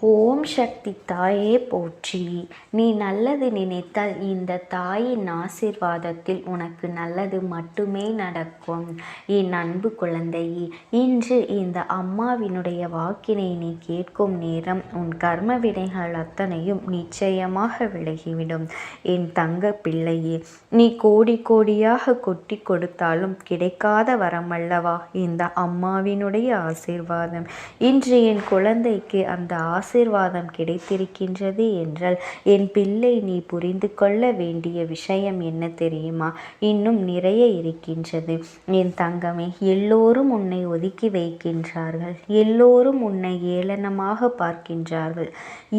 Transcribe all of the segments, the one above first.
ஓம் சக்தி தாயே போற்றி. நீ நல்லது நினைத்தால் இந்த தாயின் ஆசிர்வாதத்தில் உனக்கு நல்லது மட்டுமே நடக்கும். என் அன்பு குழந்தையே இன்று இந்த அம்மாவினுடைய வாக்கினை நீ கேட்கும் நேரம் உன் கர்ம வினைகள் அத்தனையும் நிச்சயமாக விலகிவிடும். என் தங்க பிள்ளையே நீ கோடி கோடியாக கொட்டி கொடுத்தாலும் கிடைக்காத வரமல்லவா? இந்த அம்மாவினுடைய ஆசிர்வாதம். இன்று என் குழந்தைக்கு அந்த ஆசீர்வாதம் கிடைத்திருக்கின்றது என்றால் என் பிள்ளை நீ புரிந்து கொள்ள வேண்டிய விஷயம் என்ன தெரியுமா? இன்னும் நிறைய இருக்கின்றது. என் தங்கமே எல்லோரும் உன்னை ஒதுக்கி வைக்கின்றார்கள். எல்லோரும் உன்னை ஏளனமாக பார்க்கின்றார்கள்.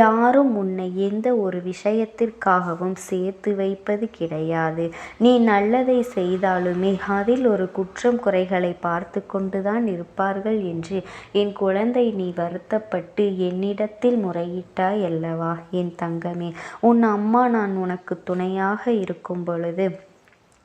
யாரும் உன்னை எந்த ஒரு விஷயத்திற்காகவும் சேர்த்து வைப்பது கிடையாது. நீ நல்லதை செய்தாலுமே அதில் ஒரு குற்றம் குறைகளை பார்த்து கொண்டுதான் இருப்பார்கள் என்று என் குழந்தை நீ வருத்தப்பட்டு என்னிடத்தில் முறையிட்டாய் அல்லவா? என் தங்கமே உன் அம்மா நான் உனக்கு துணையாக இருக்கும் பொழுது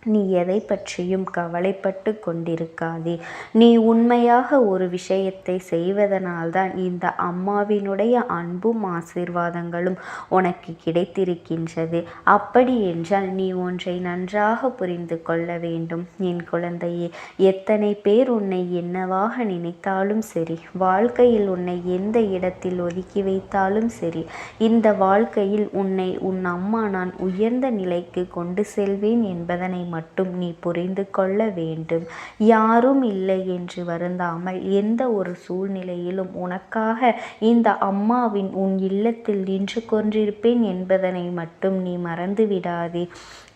நீ எதை பற்றியும் கவலைப்பட்டு கொண்டிருக்காதே. நீ உண்மையாக ஒரு விஷயத்தை செய்வதனால்தான் இந்த அம்மாவினுடைய அன்பும் ஆசீர்வாதங்களும் உனக்கு கிடைத்திருக்கின்றது. அப்படி என்றால் நீ ஒன்றை நன்றாக புரிந்து கொள்ள வேண்டும். என் குழந்தையே எத்தனை பேர் உன்னை என்னவாக நினைத்தாலும் சரி வாழ்க்கையில் உன்னை எந்த இடத்தில் ஒதுக்கி வைத்தாலும் சரி இந்த வாழ்க்கையில் உன்னை உன் அம்மா நான் உயர்ந்த நிலைக்கு கொண்டு செல்வேன் என்பதனை மட்டும் நீ புரிந்து கொள்ள வேண்டும். யாரும் இல்லை என்று வருந்தாமல் எந்த ஒரு சூழ்நிலையிலும் உனக்காக இந்த அம்மாவின் உன் இல்லத்தில் நின்று கொண்டிருப்பேன் என்பதனை மட்டும் நீ மறந்து விடாதே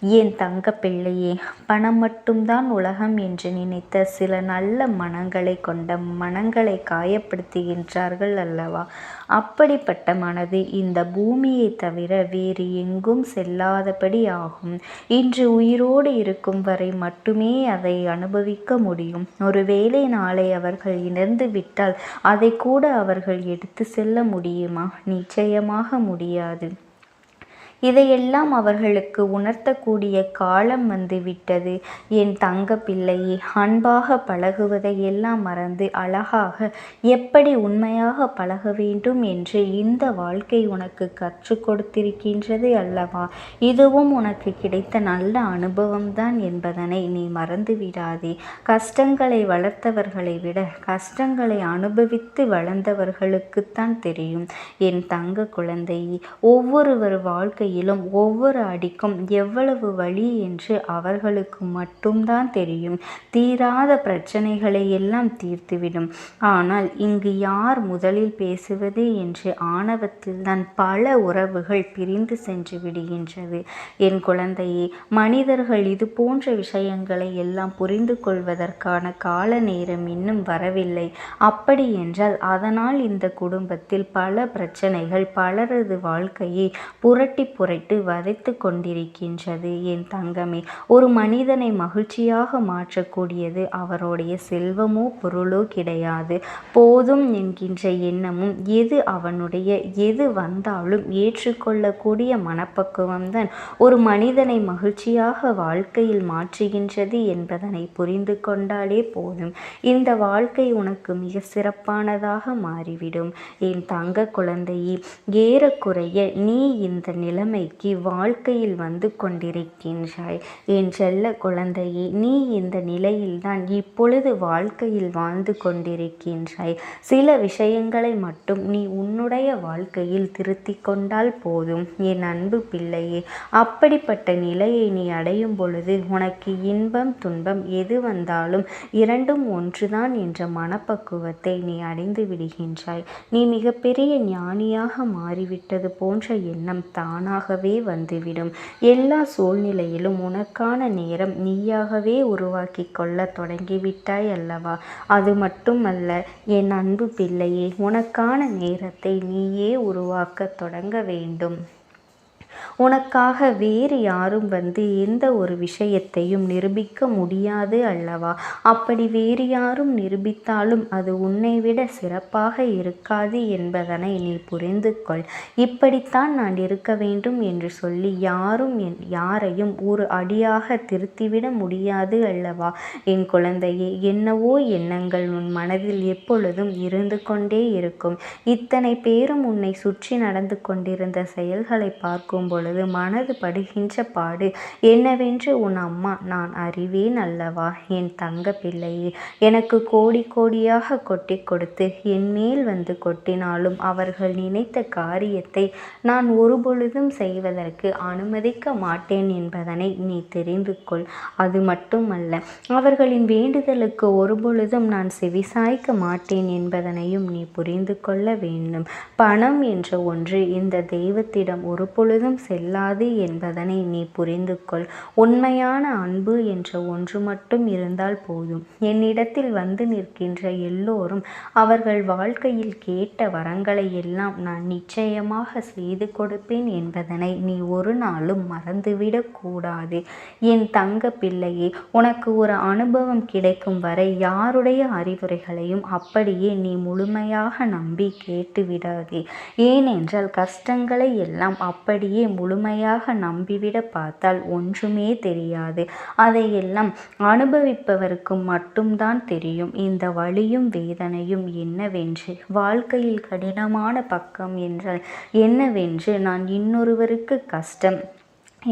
என் தங்க பிள்ளையே? பணம் மட்டும்தான் உலகம் என்று நினைத்த சில நல்ல மனங்களை கொண்ட மனங்களை காயப்படுத்துகின்றார்கள் அல்லவா? அப்படிப்பட்ட மனது இந்த பூமியை தவிர வேறு எங்கும் செல்லாதபடி ஆகும். இன்று உயிரோடு இருக்கும் வரை மட்டுமே அதை அனுபவிக்க முடியும். ஒருவேளை நாளை அவர்கள் இணர்ந்து விட்டால் அதை கூட அவர்கள் எடுத்து செல்ல முடியுமா? நிச்சயமாக முடியாது. இதையெல்லாம் அவர்களுக்கு உணர்த்தக்கூடிய காலம் வந்துவிட்டது. என் தங்க பிள்ளையே அன்பாக பழகுவதை எல்லாம் மறந்து அழகாக எப்படி உண்மையாக பழக வேண்டும் என்று இந்த வாழ்க்கை உனக்கு கற்றுக் கொடுத்திருக்கின்றது அல்லவா? இதுவும் உனக்கு கிடைத்த நல்ல அனுபவம்தான் என்பதனை நீ மறந்து விடாதே கஷ்டங்களை வளர்த்தவர்களை விட கஷ்டங்களை அனுபவித்து வளர்ந்தவர்களுக்குத்தான் தெரியும். என் தங்க குழந்தையை ஒவ்வொருவர் வாழ்க்கை வாழ்க்கையிலும் ஒவ்வொரு அடிக்கும் எவ்வளவு வழி என்று அவர்களுக்கு மட்டும்தான் தெரியும். தீராத பிரச்சனைகளை எல்லாம் தீர்த்துவிடும். ஆனால் இங்கு யார் முதலில் பேசுவது என்று ஆணவத்தில்தான் பல உறவுகள் பிரிந்து சென்று விடுகின்றது. என் குழந்தையே மனிதர்கள் இது போன்ற விஷயங்களை எல்லாம் புரிந்து கொள்வதற்கான கால நேரம் இன்னும் வரவில்லை. அப்படி என்றால் அதனால் இந்த குடும்பத்தில் பல பிரச்சனைகள் பலரது வாழ்க்கையை புரட்டி புரட்டு வதைத்து கொண்டிருக்கின்றது. என் தங்கமே ஒரு மனிதனை மகிழ்ச்சியாக மாற்றக்கூடியது அவருடைய செல்வமோ பொருளோ கிடையாது. போதும் என்கின்ற எண்ணமும் எது அவனுடைய? எது வந்தாலும் ஏற்றுக்கொள்ளக்கூடிய மனப்பக்குவம்தான் ஒரு மனிதனை மகிழ்ச்சியாக வாழ்க்கையில் மாற்றுகின்றது என்பதனை புரிந்து கொண்டாலே போதும். இந்த வாழ்க்கை உனக்கு மிக சிறப்பானதாக மாறிவிடும். என் தங்க குழந்தையே ஏறக்குறைய நீ இந்த நிலை நிலைமைக்கு வாழ்க்கையில் வந்து கொண்டிருக்கின்றாய். என் செல்ல குழந்தையே நீ இந்த நிலையில்தான் இப்பொழுது வாழ்க்கையில் வாழ்ந்து கொண்டிருக்கின்றாய். சில விஷயங்களை மட்டும் நீ உன்னுடைய வாழ்க்கையில் திருத்தி கொண்டால் போதும். என் அன்பு பிள்ளையே அப்படிப்பட்ட நிலையை நீ அடையும் பொழுது உனக்கு இன்பம் துன்பம் எது வந்தாலும் இரண்டும் ஒன்றுதான் என்ற மனப்பக்குவத்தை நீ அடைந்து விடுகின்றாய். நீ மிகப்பெரிய ஞானியாக மாறிவிட்டது போன்ற எண்ணம் தானா தானாகவே வந்துவிடும். எல்லா சூழ்நிலையிலும் உனக்கான நேரம் நீயாகவே உருவாக்கி கொள்ள தொடங்கிவிட்டாய் அல்லவா? அது மட்டுமல்ல என் அன்பு பிள்ளையே உனக்கான நேரத்தை நீயே உருவாக்க தொடங்க வேண்டும். உனக்காக வேறு யாரும் வந்து எந்த ஒரு விஷயத்தையும் நிரூபிக்க முடியாது அல்லவா? அப்படி வேறு யாரும் நிரூபித்தாலும் அது உன்னை விட சிறப்பாக இருக்காது என்பதனை நீ புரிந்து கொள் இப்படித்தான் நான் இருக்க வேண்டும் என்று சொல்லி யாரும் என் யாரையும் ஒரு அடியாக திருத்திவிட முடியாது அல்லவா? என் குழந்தையே என்னவோ எண்ணங்கள் உன் மனதில் எப்பொழுதும் இருந்து கொண்டே இருக்கும். இத்தனை பேரும் உன்னை சுற்றி நடந்து கொண்டிருந்த செயல்களை பார்க்கும்போது பொழுது மனது படுகின்ற பாடு என்னவென்று உன் அம்மா? நான் அறிவேன் அல்லவா? என் தங்க பிள்ளையே எனக்கு கோடி கோடியாக கொட்டி கொடுத்து என் மேல் வந்து கொட்டினாலும் அவர்கள் நினைத்த காரியத்தை நான் ஒருபொழுதும் செய்வதற்கு அனுமதிக்க மாட்டேன் என்பதனை நீ தெரிந்து கொள். அது மட்டுமல்ல அவர்களின் வேண்டுதலுக்கு ஒருபொழுதும் நான் செவிசாய்க்க மாட்டேன் என்பதனையும் நீ புரிந்து கொள்ள வேண்டும். பணம் என்ற ஒன்று இந்த தெய்வத்திடம் ஒரு பொழுதும் செல்லாது என்பதனை நீ புரிந்து கொள் உண்மையான அன்பு என்ற ஒன்று மட்டும் இருந்தால் போதும். என்னிடத்தில் வந்து நிற்கின்ற எல்லோரும் அவர்கள் வாழ்க்கையில் கேட்ட வரங்களை எல்லாம் நான் நிச்சயமாக செய்து கொடுப்பேன் என்பதனை நீ ஒரு நாளும் மறந்துவிடக்கூடாது என் தங்க பிள்ளையே உனக்கு ஒரு அனுபவம் கிடைக்கும் வரை யாருடைய அறிவுரைகளையும் அப்படியே நீ முழுமையாக நம்பி கேட்டுவிடாதே. ஏனென்றால் கஷ்டங்களை எல்லாம் அப்படியே முழுமையாக நம்பிவிட பார்த்தால் ஒன்றுமே தெரியாது. அதையெல்லாம் அனுபவிப்பவருக்கு மட்டும்தான் தெரியும். இந்த வழியும் வேதனையும் என்னவென்று? வாழ்க்கையில் கடினமான பக்கம் என்றால் என்னவென்று? நான் இன்னொருவருக்கு கஷ்டம்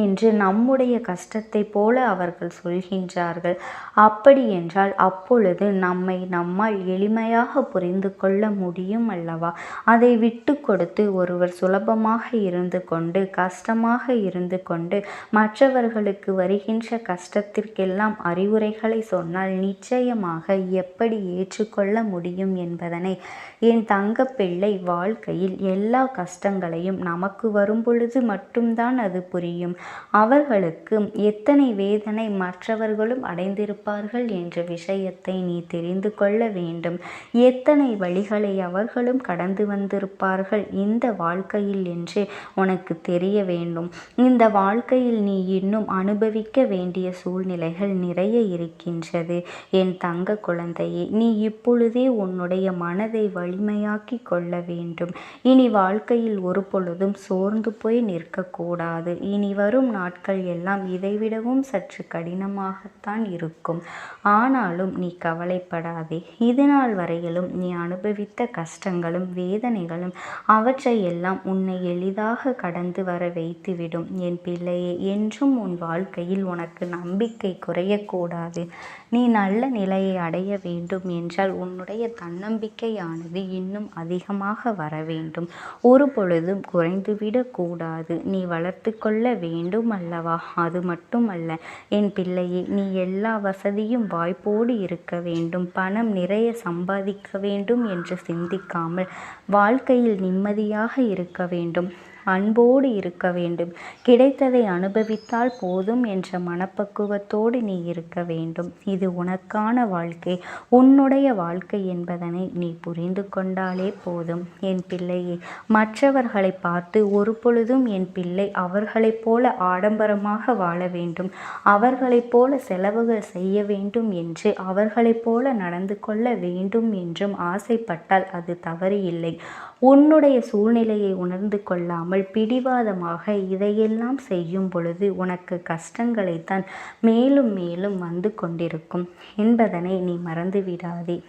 என்று நம்முடைய கஷ்டத்தை போல அவர்கள் சொல்கின்றார்கள். அப்படி என்றால் அப்பொழுது நம்மை நம்மால் எளிமையாக புரிந்து கொள்ள முடியும் அல்லவா? அதை விட்டு கொடுத்து ஒருவர் சுலபமாக இருந்து கொண்டு கஷ்டமாக இருந்து கொண்டு மற்றவர்களுக்கு வருகின்ற கஷ்டத்திற்கெல்லாம் அறிவுரைகளை சொன்னால் நிச்சயமாக எப்படி ஏற்றுக்கொள்ள முடியும் என்பதனை என் தங்கப்பிள்ளை வாழ்க்கையில் எல்லா கஷ்டங்களையும் நமக்கு வரும்பொழுது மட்டும்தான் அது புரியும். அவர்களுக்கு எத்தனை வேதனை மற்றவர்களும் அடைந்திருப்பார்கள் என்ற விஷயத்தை நீ தெரிந்து கொள்ள வேண்டும். எத்தனை வழிகளை அவர்களும் கடந்து வந்திருப்பார்கள் இந்த வாழ்க்கையில் என்று உனக்கு தெரிய வேண்டும். இந்த வாழ்க்கையில் நீ இன்னும் அனுபவிக்க வேண்டிய சூழ்நிலைகள் நிறைய இருக்கின்றது. என் தங்க குழந்தையே நீ இப்பொழுதே உன்னுடைய மனதை வலிமையாக்கி கொள்ள வேண்டும். இனி வாழ்க்கையில் ஒரு பொழுதும் சோர்ந்து போய் நிற்கக்கூடாது. இனி வரும் வரும் நாட்கள் எல்லாம் இதைவிடவும் சற்று கடினமாகத்தான் இருக்கும். ஆனாலும் நீ கவலைப்படாதே. இதுநாள் வரையிலும் நீ அனுபவித்த கஷ்டங்களும் வேதனைகளும் அவற்றை எல்லாம் உன்னை எளிதாக கடந்து வர வைத்துவிடும். என் பிள்ளையே என்றும் உன் வாழ்க்கையில் உனக்கு நம்பிக்கை குறையக்கூடாது. நீ நல்ல நிலையை அடைய வேண்டும் என்றால் உன்னுடைய தன்னம்பிக்கையானது இன்னும் அதிகமாக வர வேண்டும். ஒரு பொழுதும் குறைந்துவிடக்கூடாது. நீ வளர்த்து கொள்ள வேண்டும் வேண்டும் அல்லவா அது மட்டுமல்ல என் பிள்ளையே நீ எல்லா வசதியும் வாய்ப்போடு இருக்க வேண்டும். பணம் நிறைய சம்பாதிக்க வேண்டும் என்று சிந்திக்காமல் வாழ்க்கையில் நிம்மதியாக இருக்க வேண்டும். அன்போடு இருக்க வேண்டும். கிடைத்ததை அனுபவித்தால் போதும் என்ற மனப்பக்குவத்தோடு நீ இருக்க வேண்டும். இது உனக்கான வாழ்க்கை. உன்னுடைய வாழ்க்கை என்பதனை நீ புரிந்து கொண்டாலே போதும். என் பிள்ளையே மற்றவர்களை பார்த்து ஒரு பொழுதும் என் பிள்ளை அவர்களைப் போல ஆடம்பரமாக வாழ வேண்டும். அவர்களைப் போல செலவுகள் செய்ய வேண்டும் என்று அவர்களைப் போல நடந்து கொள்ள வேண்டும் என்றும் ஆசைப்பட்டால் அது தவறு இல்லை உன்னுடைய சூழ்நிலையை உணர்ந்து கொள்ளாமல் பிடிவாதமாக இதையெல்லாம் செய்யும் பொழுது உனக்கு கஷ்டங்களைத்தான் மேலும் மேலும் வந்து கொண்டிருக்கும். என்பதனை நீ மறந்துவிடாதே.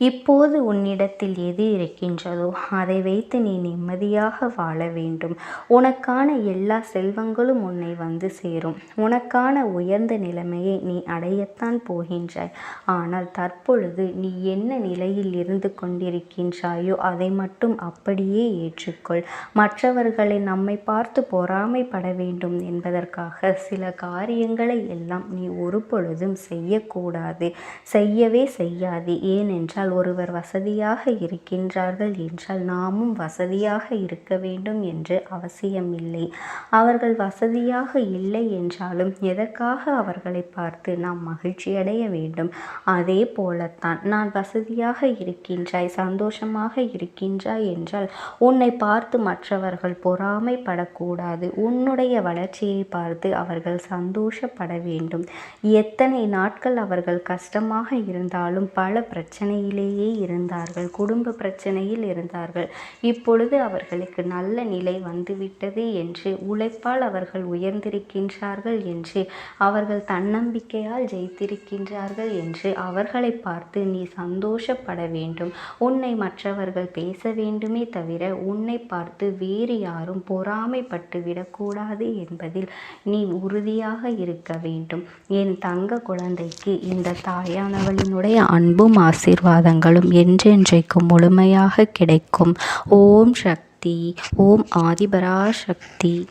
இப்போது உன்னிடத்தில் எது இருக்கின்றதோ அதை வைத்து நீ நிம்மதியாக வாழ வேண்டும். உனக்கான எல்லா செல்வங்களும் உன்னை வந்து சேரும். உனக்கான உயர்ந்த நிலைமையை நீ அடையத்தான் போகின்றாய். ஆனால் தற்பொழுது நீ என்ன நிலையில் இருந்து கொண்டிருக்கின்றாயோ அதை மட்டும் அப்படியே ஏற்றுக்கொள். மற்றவர்களை நம்மை பார்த்து பொறாமைப்பட வேண்டும் என்பதற்காக சில காரியங்களை எல்லாம் நீ ஒரு பொழுதும் செய்யக்கூடாது. செய்யவே செய்யாது. ஏனென்றால் என்றால் ஒருவர் வசதியாக இருக்கின்றார்கள் என்றால் நாமும் வசதியாக இருக்க வேண்டும் என்று அவசியமில்லை. அவர்கள் வசதியாக இல்லை என்றாலும் எதற்காக அவர்களை பார்த்து நாம் மகிழ்ச்சி அடைய வேண்டும்? அதே போலத்தான் நான் வசதியாக இருக்கின்றாய் சந்தோஷமாக இருக்கின்றாய் என்றால் உன்னை பார்த்து மற்றவர்கள் பொறாமைப்படக்கூடாது. உன்னுடைய வளர்ச்சியை பார்த்து அவர்கள் சந்தோஷப்பட வேண்டும். எத்தனை நாட்கள் அவர்கள் கஷ்டமாக இருந்தாலும் பல நிலையிலேயே இருந்தார்கள். குடும்ப பிரச்சனையில் இருந்தார்கள். இப்பொழுது அவர்களுக்கு நல்ல நிலை வந்துவிட்டது என்று உழைப்பால் அவர்கள் உயர்ந்திருக்கின்றார்கள் என்று அவர்கள் தன்னம்பிக்கையால் ஜெயித்திருக்கின்றார்கள் என்று அவர்களை பார்த்து நீ சந்தோஷப்பட வேண்டும். உன்னை மற்றவர்கள் பேச வேண்டுமே தவிர உன்னை பார்த்து வேறு யாரும் பொறாமைப்பட்டு விடக்கூடாது என்பதில் நீ உறுதியாக இருக்க வேண்டும். என் தங்க குழந்தைக்கு இந்த தாயானவளினுடைய அன்பும் ஆசீர்வாதம் ஆசீர்வாதங்களும் என்றென்றைக்கும் முழுமையாக கிடைக்கும். ஓம் சக்தி ஓம் ஆதிபரா சக்தி